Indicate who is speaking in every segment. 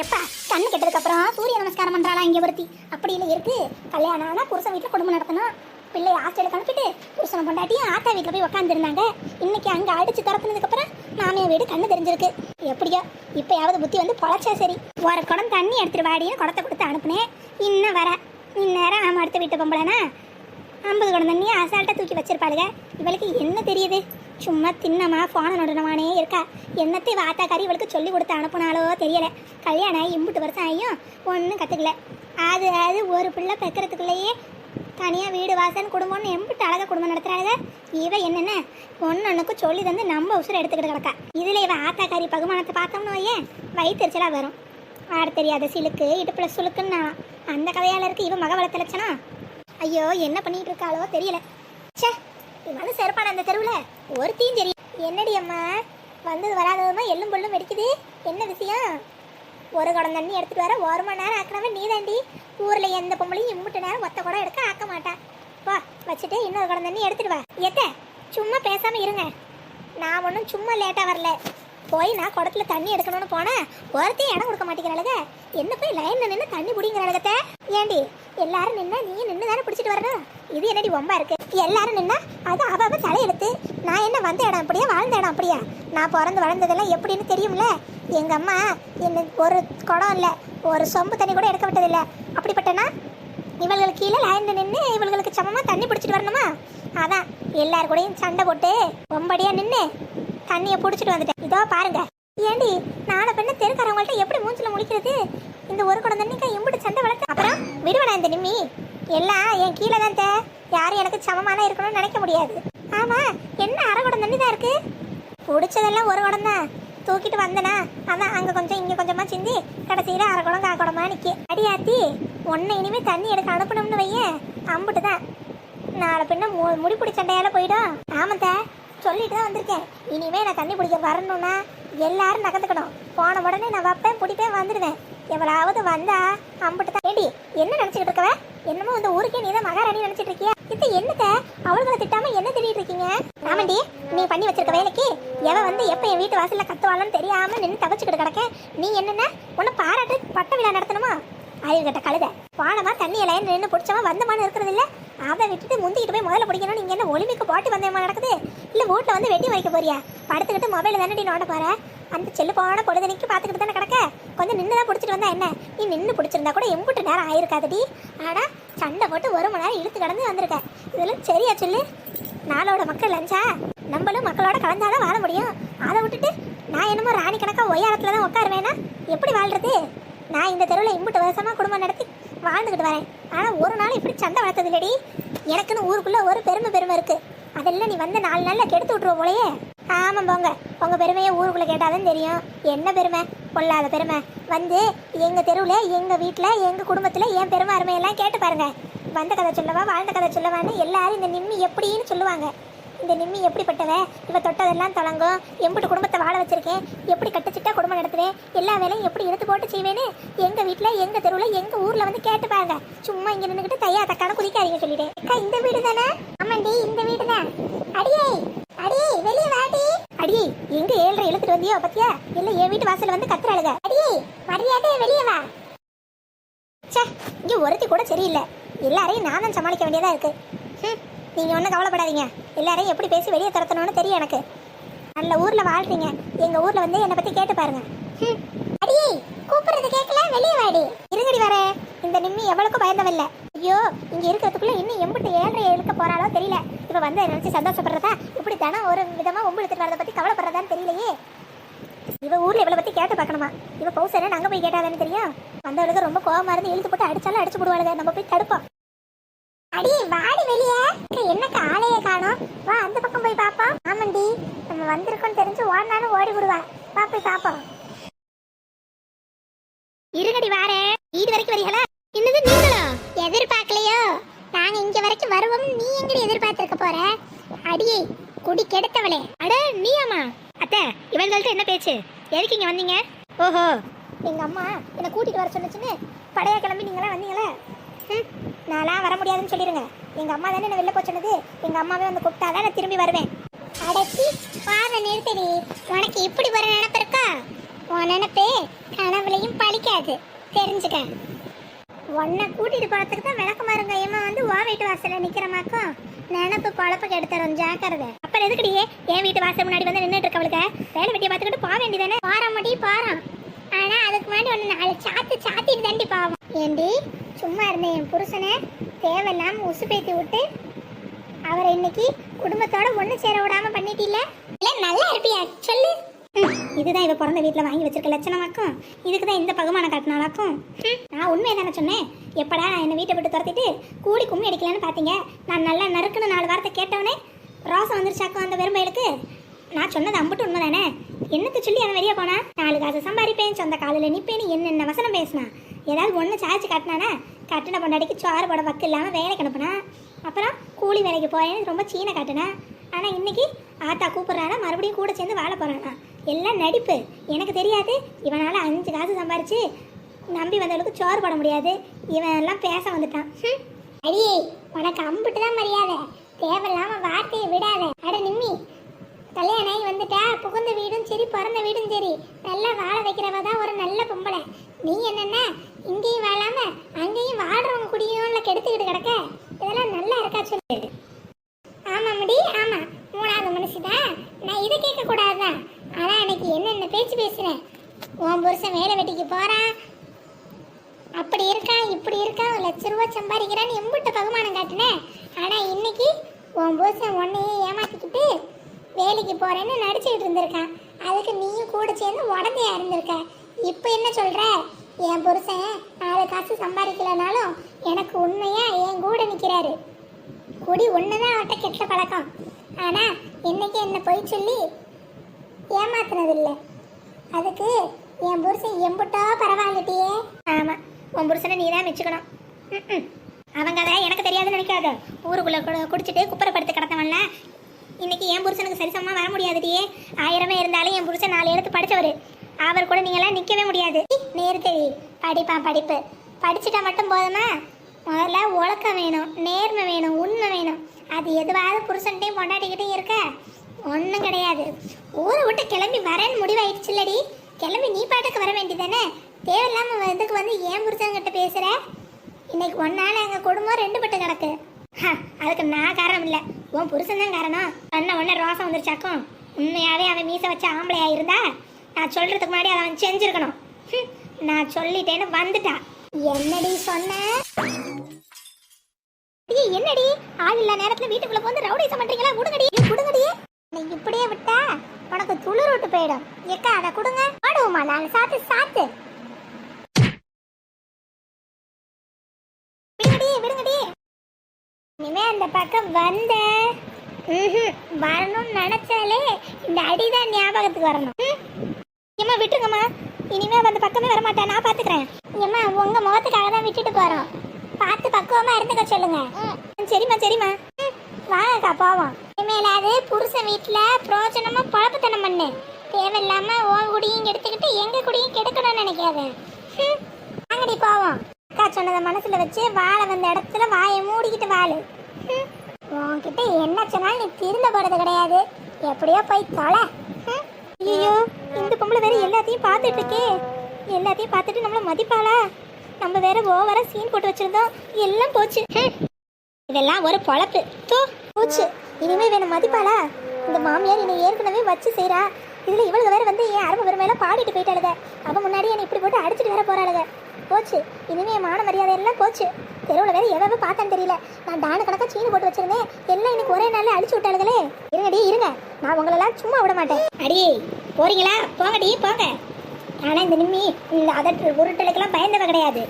Speaker 1: எப்பா கண்ணு கெட்டதுக்கு அப்புறம் சூரிய நமஸ்காரம் பண்றாளா இங்க ஒருத்தி? அப்படி இல்லை இருக்கு. கல்யாணம் ஆனா புருஷன் வீட்டுல குடும்பம் நடத்தணும். பிள்ளை ஹாஸ்டலுக்கு அனுப்பிட்டு புருஷனை பொண்டாட்டியும் ஆத்தா வீட்டுல போய் உட்காந்துருந்தாங்க இன்னைக்கு அங்க அடிச்சு துரத்துனதுக்கு அப்புறம் மாமியா வீடு கண்ணு தெரிஞ்சிருக்கு. எப்படியோ இப்போயாவது புத்தி வந்து பொழைச்சா சரி. ஒரு குடம் தண்ணி எடுத்துட்டு வாடின்னு குடத்தை கொடுத்து அனுப்புனேன். இன்னும் வர இந்நேரம் ஆமா அடுத்த வீட்டு பொம்பளைனா ஐம்பது குடம் தண்ணியை அசால்ட்டாக தூக்கி வச்சிருப்பாளுங்க இவளுக்கு என்ன தெரியுது? சும்மா தின்னமா ஃபோனை நடுனமானே இருக்கா? என்னத்தை வாத்தாக்காரி இவளுக்கு சொல்லி கொடுத்து அனுப்புனாலோ தெரியல. கல்யாணம் ஆகி இம்புட்டு வருஷம் ஆகியும் ஒன்றும் கற்றுக்கல அது அது ஒரு பிள்ளை பெக்கிறதுக்குள்ளேயே தனியாக வீடு வாசன் குடும்பம்னு எம்பிட்டு அழகாக குடும்பம் நடத்துகிறாங்க இவ என்னென்ன? ஒன்னொன்னுக்கு சொல்லி தந்து நம்ம உசுரை எடுத்துக்கிட்டு கிடக்கா. இதில் இவன் ஆத்தாக்காரி பகுமானத்தை பார்த்தோம்னு ஏன் வயிற்றுச்சலாக வரும். ஆட தெரியாத சிலுக்கு இடுப்பில் சுழுக்குன்னா அந்த கதையால் இருக்கு இவன் மக வளர்த்த லட்சணம். ஐயோ என்ன பண்ணிகிட்டு இருக்காளோ தெரியல. சே இவனும் செருப்பான அந்த தெருவில் ஒருத்தையும் தெரியும் என்னடி அம்மா? வந்தது வராததுமா எள்ளும் பொல்லும் வெடிக்குது? என்ன விஷயம்? ஒரு குடம் தண்ணி எடுத்துட்டு வர ஒரு மணி நேரம் ஆக்கினவன் நீ தாண்டி ஊரில் எந்த பொம்பளையும் இம்புட்டு நேரம் ஒத்த குடம் எடுக்க ஆக்க மாட்டான் வா வச்சுட்டு இன்னொரு குடம் தண்ணி எடுத்துட்டு வா. எத்த சும்மா பேசாமல் இருங்க. நான் ஒன்றும் சும்மா லேட்டாக வரல. போய் நான் குடத்துல தண்ணி எடுக்கணும்னு போனேன் ஒருத்தையும் இடம் கொடுக்க மாட்டேங்கிறாளுங்க என்ன போய் லைன்ல நின்று தண்ணி பிடிங்கிறாளுகத்த ஏண்டி எல்லாரும் நின்னா நீ நின்று தானே பிடிச்சிட்டு வரணும்? இது என்னடி ஒம்பா இருக்கு? எல்லாரும் நின்னா அது அவ அவ தலையெழுத்து. நான் என்ன வந்த இடம் அப்படியா வாழ்ந்த இடம் அப்படியா? நான் பிறந்து வளர்ந்ததெல்லாம் எப்படின்னு தெரியும்ல? எங்க அம்மா என்ன ஒரு குடம் இல்லை ஒரு சொம்பு தண்ணி கூட எடுக்க விட்டதில்ல. அப்படிப்பட்டனா? இவளுக்கு கீழே லைனில் நின்று இவளுக்கு சமமா தண்ணி பிடிச்சிட்டு வரணுமா? அதான் எல்லார் கூடயும் சண்டை போட்டு ஒம்படியா நின்று தண்ணியை பிடிச்சிட்டு வந்துட்டேன். இதோ பாருங்க. ஏண்டி நாளை பெண்ணு தெருக்காரவங்கள்ட்ட எப்படி மூஞ்சில முழிக்கிறது? இந்த ஒரு குடம் தண்ணிக்கா எம்பிட்டு சண்டை வளர்த்து அப்புறம் விடுவடா இந்த நிம்மி? எல்லாம் என் கீழே தான் தே. யாரும் எனக்கு சமமான இருக்கணும்னு நினைக்க முடியாது. ஆமா என்ன அரை குடம் தண்ணி தான் இருக்கு? பிடிச்சதெல்லாம் ஒரு குடம் தான் தூக்கிட்டு வந்தனா அதான் அங்கே கொஞ்சம் இங்கே கொஞ்சமாக சிந்தி கடைசியில் அரை குடம் கா குடமா நிக்கி. அடியாத்தி ஒன்றை இனிமேல் தண்ணி எடுக்க அனுப்பணும்னு வையேன் அம்பிட்டு தான். நாளை பின்ன மு- முடிப்பிடி சண்டையால் போயிடும். ஆமாத்த சொல்லிட்டு தான் வந்திருக்கேன். இனிமே நான் தண்ணி பிடிக்க வரணும்னா எல்லாரும் நகர்ந்துக்கணும். போன உடனே நான் வைப்பேன் பிடிப்பேன் வந்துடுவேன். எவ்வளவு வந்தா அம்பிட்டு தான். ஏடி என்ன நினச்சிக்கிட்டு இருக்கவ? என்னமோ இந்த ஊருக்கே நீ தான் மகாராணி நினைச்சிட்டு இருக்கியா? இது என்னத்த? அவளுகளை திட்டாம என்ன திட்டிட்டு இருக்கீங்க? ராமண்டி நீ பண்ணி வச்சிருக்க வேலைக்கு எவ வந்து எப்ப என் வீட்டு வாசல்ல கத்துவாளன்னு தெரியாம நின்று தவச்சுக்கிட்டு கிடக்க? நீ என்னென்ன? உன்னை பாராட்டு பட்ட விழா நடத்தணுமா? ஆயுர்கிட்ட கழுத. வானமா தண்ணி இலைய நின்று பிடிச்சவன் வந்தமான்னு இருக்கிறது இல்லை? அதை விட்டுட்டு முந்திக்கிட்டு போய் முதல்ல பிடிக்கணும் நீங்க என்ன ஒலிம்பிக்கு பாட்டு வந்தேமா நடக்குது. இல்லை வீட்டில் வந்து வெட்டி வைக்க போறியா? படுத்துக்கிட்டு மொபைல் தானே நோண்ட போற? அந்த செல்லு போன பொழுதுனைக்கு பார்த்துக்கிட்டு தானே கிடக்க? கொஞ்சம் நின்று தான் பிடிச்சிட்டு வந்தா என்ன? நீ நின்று பிடிச்சிருந்தா கூட எம்புட்டு நேரம் ஆயிருக்காதுடி. ஆனால் சண்டை போட்டு ஒரு மணி நேரம் இழுத்து கடந்து வந்திருக்க. இதெல்லாம் சரியா சொல்லு? நாளோட மக்கள் லஞ்சா? நம்மளும் மக்களோட கலந்தாதான் வாழ முடியும். அதை விட்டுட்டு நான் என்னமோ ராணி கணக்காக ஒய்யாரத்தில் தான் உட்காருவேனா? எப்படி வாழ்றது? நான் இந்த தெருவில் இம்புட்டு வருஷமா குடும்பம் நடத்தி வாழ்ந்துக்கிட்டு வரேன். ஆனால் ஒரு நாள் இப்படி சண்டை வளர்த்தது இல்லடி எனக்குன்னு ஊருக்குள்ளே ஒரு பெருமை பெருமை இருக்குது அதெல்லாம் நீ வந்து நாலு நாளில் கெடுத்து விட்ருவ போலயே. ஆமாம் போங்க. உங்கள் பெருமையை ஊருக்குள்ளே கேட்டால்தான் தெரியும். என்ன பெருமை? பொல்லாத பெருமை. வந்து எங்கள் தெருவில் எங்கள் வீட்டில் எங்கள் குடும்பத்தில் என் பெருமை அருமையெல்லாம் கேட்டு பாருங்கள் வந்த கதை சொல்லவா வாழ்ந்த கதை சொல்லவான்னு எல்லாரும் இந்த நிம்மி எப்படின்னு சொல்லுவாங்க. இந்த நிம்மி எப்படிப்பட்டவ? இவ தொட்டதெல்லாம் தொடங்கும் எம்பிட்டு குடும்பத்தை வாழ வச்சிருக்கேன் எப்படி கட்டச்சிட்டா குடும்பம் நடத்துவேன் எல்லா வேலையும் எப்படி எடுத்து போட்டு செய்வேன்னு எங்க வீட்டுல எங்க தெருவுல எங்க ஊர்ல வந்து கேட்டு பாருங்க சும்மா இங்க நின்றுக்கிட்டு தையா தக்கான குதிக்காதீங்க சொல்லிட்டேன் அக்கா இந்த வீடு தானே ஆமாண்டி இந்த வீடு தான் அடியே அடியே வெளியே வாடி. அடியே எங்க ஏழரை இழுத்துட்டு வந்தியோ பத்தியா? இல்ல என் வீட்டு வாசல்ல வந்து கத்துறாளுங்க அடியே மரியாதை வெளியே வா. ச்சே இங்க ஒருத்தி கூட சரியில்லை. எல்லாரையும் நான் தான் சமாளிக்க வேண்டியதா இருக்கு. நீங்கள் ஒன்றும் கவலைப்படாதீங்க. எல்லாரையும் எப்படி பேசி வெளியே துரத்தணும்னு தெரியும் எனக்கு. நல்ல ஊரில் வாழ்றீங்க. எங்கள் ஊரில் வந்து என்னை பற்றி கேட்டு பாருங்க. அடியே கூப்பிடுறது கேட்கல வெளியே வாடி. இருங்கடி வர. இந்த நிம்மி எவ்வளவுக்கும் பயந்தவில்லை. ஐயோ இங்கே இருக்கிறதுக்குள்ள இன்னும் எம்பிட்டு ஏழரை இழுக்க போறாளோ தெரியல. இப்போ வந்து நினச்சி சந்தோஷப்படுறதா? இப்படி தானே ஒரு விதமாக ஒம்பு இழுத்துட்டு வரதை பற்றி கவலைப்படுறதான்னு தெரியலையே. இவ ஊர்ல இவளை பத்தி கேட்டு பார்க்கணுமா? இவ என்ன அங்க போய் கேட்டாதானே தெரியும்? வந்தவளுக்கு ரொம்ப கோவமா இருந்து இழுத்து போட்டு அடிச்சாலும் அடிச்சு போடுவாளுங்க. நம்ம போய் தடுப்போம். அடி வாடி வெளியே. என்னக்கா ஆளையே காணோம்? வா அந்த பக்கம் போய் பாப்போம். ஆமாண்டி நம்ம வந்திருக்கோம் தெரிஞ்சு ஓடினாலும் ஓடி விடுவா. வா போய் பாப்போம் இருங்கடி வாரே வீடு வரைக்கும் வரீங்களா என்னது நீங்களா? எதிர்பார்க்கலையோ? நாங்க இங்க வரைக்கும் வருவோம் நீ எங்கடி எதிர்பார்த்திருக்க போற? அடியே குடி கெடுத்தவளே. அட நீயாமா அத்தை இவங்கள்ட்ட என்ன பேச்சு? எதுக்கு இங்க வந்தீங்க? ஓஹோ எங்க அம்மா என்னை கூட்டிட்டு வர சொன்னுச்சுன்னு படையா கிளம்பி நீங்களா வந்தீங்களா? ம், நான்லாம் வர முடியாதுன்னு சொல்லிடுங்க எங்க அம்மா தானே என்ன வெளில போய் சொன்னது? எங்க அம்மாவே வந்து கூப்பிட்டாதான் நான் திரும்பி வருவேன். அடச்சி பாத நிறுத்தடி. உனக்கு இப்படி வர நினைப்பு இருக்கா? உன் நினைப்பு கனவுலையும் பழிக்காது. தெரிஞ்சுக்க. உன்னை கூட்டிட்டு போறதுக்கு தான் விளக்கமாறு கையமா வந்து ஓ வீட்டு வாசல்ல நிக்கிறமாக்கும் நினப்பு பழப்ப கெடுத்துரும் ஜாக்கிரதை. அப்புறம் எதுக்கடியே என் வீட்டு வாசல் முன்னாடி வந்து நின்றுட்டு இருக்கவளுக்கு வேலை வெட்டியை பார்த்துக்கிட்டு போக வேண்டியதானே? மட்டும் மாட்டி அதுக்கு முன்னாடி ஒன்று நாலு சாத்து சாத்திட்டு தாண்டி பாவம். ஏண்டி சும்மா இருந்த என் புருஷனை தேவையில்லாம உசு பேத்தி விட்டு அவரை இன்னைக்கு குடும்பத்தோட ஒண்ணு சேர விடாம பண்ணிட்டீல்ல? இல்ல நல்லா இருப்பியா? சொல்லு. இதுதான் இவ பிறந்த வீட்ல வாங்கி வச்சிருக்க லட்சணமாக்கும். இதுக்கு தான் இந்த பகுமானம் காட்டினாலாக்கும் நான் உண்மையை தானே சொன்னேன். எப்படா நான் என்னை வீட்டை விட்டு துரத்திட்டு கூடி கும்மி அடிக்கலான்னு பார்த்தீங்க நான் நல்லா நறுக்குன்னு நாலு வார்த்தை கேட்டவனே ரோசம் வந்துருச்சாக்கும் அந்த வெறும்பயலுக்கு? நான் சொன்னது அம்புட்டு உண்மை தானே என்னத்தை சொல்லி அவன் வெளியே போனா? நாலு காசு சம்பாதிப்பேன் சொந்த காலில் நிற்பேன் என்னென்ன வசனம் பேசினான் ஏதாவது ஒன்று சார்ஜ் காட்டினானா கட்டின பொண்டாடிக்கு சோறு போட பக்கு இல்லாமல் வேலைக்கு அனுப்புனான் அப்புறம் கூலி வேலைக்கு போறேன்னு ரொம்ப சீனை கட்டினேன் ஆனால் இன்னைக்கு ஆத்தா கூப்பிட்றானா மறுபடியும் கூட சேர்ந்து வாழ போறானா? எல்லாம் நடிப்பு. எனக்கு தெரியாது இவனால் அஞ்சு காசு சம்பாரிச்சு நம்பி வந்தவளுக்கு சோறு போட முடியாது. இவன் எல்லாம் பேச வந்துட்டான். அடியே உனக்கு அம்பிட்டு தான் மரியாதை. தேவையில்லாமல் வார்த்தையை விடாத. அட நிம்மி கல்யாணம் ஆகி வந்துட்டா புகுந்த வீடும் சரி பிறந்த வீடும் சரி. நல்லா வாழ வைக்கிறவ தான் ஒரு நல்ல பொம்பளை. நீ என்னென்ன இங்கேயும் வாழாம அங்கேயும் வாழ்றவங்க குடியும்ல கெடுத்துக்கிட்டு கிடக்க. இதெல்லாம் நல்லா இருக்கா சொல்லு. ஆமா முடி ஆமா. மூணாவது மனுஷிதான் நான் இதை கேட்க கூடாதுதான் ஆனா அன்னைக்கு என்னென்ன பேச்சு பேசுறேன் உன் புருஷன் வேலை வெட்டிக்கு போறான் அப்படி இருக்கான் இப்படி இருக்கான் ஒரு லட்ச ரூபா சம்பாதிக்கிறான்னு எம்பிட்ட பகுமானம் காட்டினேன் ஆனா இன்னைக்கு உன் புருஷன் உன்னையே ஏமாத்திக்கிட்டு வேலைக்கு போறேன்னு நடிச்சுக்கிட்டு இருந்திருக்கான் அதுக்கு நீயும் கூட சேர்ந்து உடந்தையா இருந்திருக்க. இப்போ என்ன சொல்ற? என் புருஷன் நாலு காசு சம்பாதிக்கலனாலும் எனக்கு உண்மையா என் கூட நிக்கிறாரு. குடி ஒண்ணுதான் அவட்ட கெட்ட பழக்கம். ஆனா இன்னைக்கு என்ன பொய் சொல்லி ஏமாத்துனதில்ல. அதுக்கு என் புருஷன் எம்புட்டோ பரவாயில்லட்டியே. ஆமா உன் புருஷனை நீ தான் மிச்சுக்கணும். ம் அவங்க அதை எனக்கு தெரியாதுன்னு நினைக்காத. ஊருக்குள்ள கு- குப்பரை படுத்து கிடந்தவன்ல இன்னைக்கு என் புருஷனுக்கு சரிசமமாக வர முடியாதுடியே ஆயிரமே இருந்தாலும் என் புருஷன் நாலு எழுத்து படிச்சவர். அவர் கூட நீங்களாம் நிற்கவே முடியாது. நேர்த்தவி படிப்பான் படிப்பு படிச்சுட்டா மட்டும் போதுமா? முதல்ல ஒழுக்கம் வேணும் நேர்மை வேணும் உண்மை வேணும். அது எதுவாவது புருஷன்ட்டையும் பொண்டாட்டிக்கிட்டையும் இருக்க? ஒன்றும் கிடையாது. ஊரை விட்டு கிளம்பி வரேன்னு முடிவாயிடுச்சு இல்லடி. கிளம்பி நீ பாட்டுக்கு வர வேண்டியதானே? தேவையில்லாமல் இதுக்கு வந்து ஏன் புருஷன்கிட்ட பேசுகிற இன்னைக்கு ஒன்றால் எங்கள் குடும்பம் ரெண்டு பட்டு கிடக்கு. ஹா அதுக்கு நான் காரணம் இல்லை. உன் புருஷன் தான் காரணம். அண்ணன் உடனே ரோசம் வந்துருச்சாக்கும். உண்மையாவே அவன் மீச வச்ச ஆம்பளையா இருந்தா நான் சொல்றதுக்கு முன்னாடி அதை அவன் செஞ்சிருக்கணும். நான் சொல்லிட்டேன்னு வந்துட்டா. என்னடி சொன்ன? என்னடி? ஆள் இல்ல நேரத்துல வீட்டுக்குள்ள வந்து ரவுடிசம் பண்றீங்களா குடுங்கடி. ஏய், குடுங்கடி. நீ இப்படியே விட்டா உனக்கு துளிர் விட்டு போயிடும். எக்கா அதை கொடுங்க. ஆடுவோமா? நாலு சாத்து சாத்து. இனிமே அந்த பக்கம் வந்த. வரணும்னு நினைச்சாலே இந்த அடிதான் ஞாபகத்துக்கு வரணும். ம்? விட்டுருங்கம்மா. இனிமே அந்த பக்கமே வர மாட்டேன் நான் பாத்துக்கிறேன். ஏம்மா உங்க முகத்துக்காக தான் விட்டுட்டு போறோம். பார்த்து பக்குவமா இருந்துக்க சொல்லுங்க. சரிம்மா சரிம்மா. வாங்கக்கா போவோம். இனிமேலாவது புருஷன் வீட்டுல பிரோஜனமா பழப்புத்தனம் பண்ணு. தேவையில்லாம உன் குடியும் எடுத்துக்கிட்டு எங்க குடியும் கெடுக்கணும்னு நினைக்காத. வாங்கடி போவோம். அக்கா சொன்னதை மனசுல வச்சு வாழை வந்த இடத்துல வாயை மூடிக்கிட்டு வாழு உன்கிட்ட என்ன சொன்னாலும் நீ திருந்த போறது கிடையாது. எப்படியோ போய் தொலை. ஐயோ இந்த பொம்பளை வேற எல்லாத்தையும் பார்த்துட்டு இருக்கே. எல்லாத்தையும் பார்த்துட்டு நம்மள மதிப்பாளா? நம்ம வேற ஓவரா சீன் போட்டு வச்சிருந்தோம். எல்லாம் போச்சு. இதெல்லாம் ஒரு பொழப்பு. தோ போச்சு. இனிமே வேற மதிப்பாளா? இந்த மாமியார் என்னை ஏற்கனவே வச்சு செய்கிறா இதுல இவளுக்கு வேற வந்து என் அரபு பெருமையில பாடிட்டு போயிட்டாளுத அவ முன்னாடி இப்படி போட்டு அடிச்சிட்டு வேற போறாளுங்க போச்சு. இனிமே என் மான மரியாதை எல்லாம் போச்சு. தெருவில் வேற எவ்வளவு பார்த்தான்னு தெரியல. நான் டானு கணக்கா சீனு போட்டு வச்சிருந்தேன். எல்லாம் எனக்கு ஒரே நாள்ல அழிச்சு விட்டாளுங்களே இருங்கடி இருங்க. நான் உங்களெல்லாம் சும்மா விட மாட்டேன். அடி போறீங்களா? போங்கடி போங்க. ஆனா இந்த நிம்மி இந்த அதட்டு உருட்டலுக்கெல்லாம் பயந்தவ கிடையாது.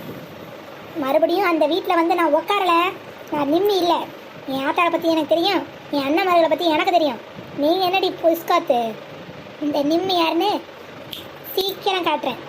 Speaker 1: மறுபடியும் அந்த வீட்டில் வந்து நான் உட்காரல நான் நிம்மி இல்லை. என் ஆத்தாரை பற்றி எனக்கு தெரியும். என் அண்ணன்மார்களை பற்றி எனக்கு தெரியும். நீங்கள் என்னடி புஸ்காத்து இந்த நிம்மி யாருன்னு? சீக்கிரம் காட்டுறேன்.